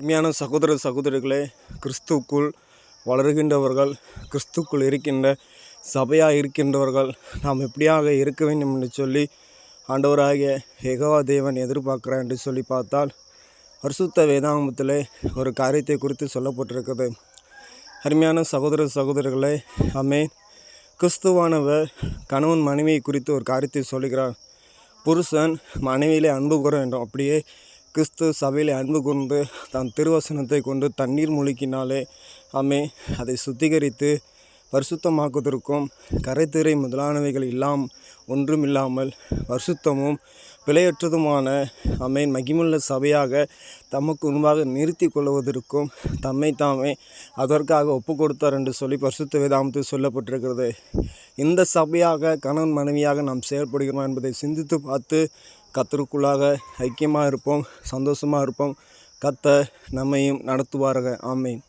அருமையான சகோதர சகோதரிகளே கிறிஸ்துக்குள் வளருகின்றவர்கள் கிறிஸ்துக்குள் இருக்கின்ற சபையாக இருக்கின்றவர்கள் நாம் எப்படியாக இருக்க வேண்டும் என்று சொல்லி ஆண்டவராகிய எகவா தேவன் எதிர்பார்க்கிறார் என்று சொல்லி பார்த்தால் பரிசுத்த வேதாங்கத்தில் ஒரு காரியத்தை குறித்து சொல்லப்பட்டிருக்குது அருமையான சகோதர சகோதரர்களே அமே கிறிஸ்துவானவர் கணவன் மனைவியை குறித்து ஒரு காரியத்தை சொல்லுகிறார். புருஷன் மனைவியிலே அன்பு கூற வேண்டும். அப்படியே கிறிஸ்து சபையில் அன்பு கூர்ந்து தன் திருவசனத்தை கொண்டு தண்ணீர் முழுக்கினாலே ஆமே அதை சுத்திகரித்து பரிசுத்தமாக்குவதற்கும் கரைத்துறை முதலானவைகள் இல்லாம் ஒன்றும் இல்லாமல் பரிசுத்தமும் பிழையற்றதுமான அமேன் மகிமுள்ள சபையாக தமக்கு முன்பாக நிறுத்தி கொள்வதற்கும் தம்மை தாமே அதற்காக ஒப்பு கொடுத்தார் என்று சொல்லி பரிசுத்த வேதாமத்தில் சொல்லப்பட்டிருக்கிறது. இந்த சபையாக கணவன் மனைவியாக நாம் செயல்படுகிறோம் என்பதை சிந்தித்து பார்த்து கத்தருக்குள்ளாக ஐக்கியமாக இருப்போம் சந்தோஷமாக இருப்போம் கத்த நம்மையும் நடத்துவார்கள் ஆமேன்.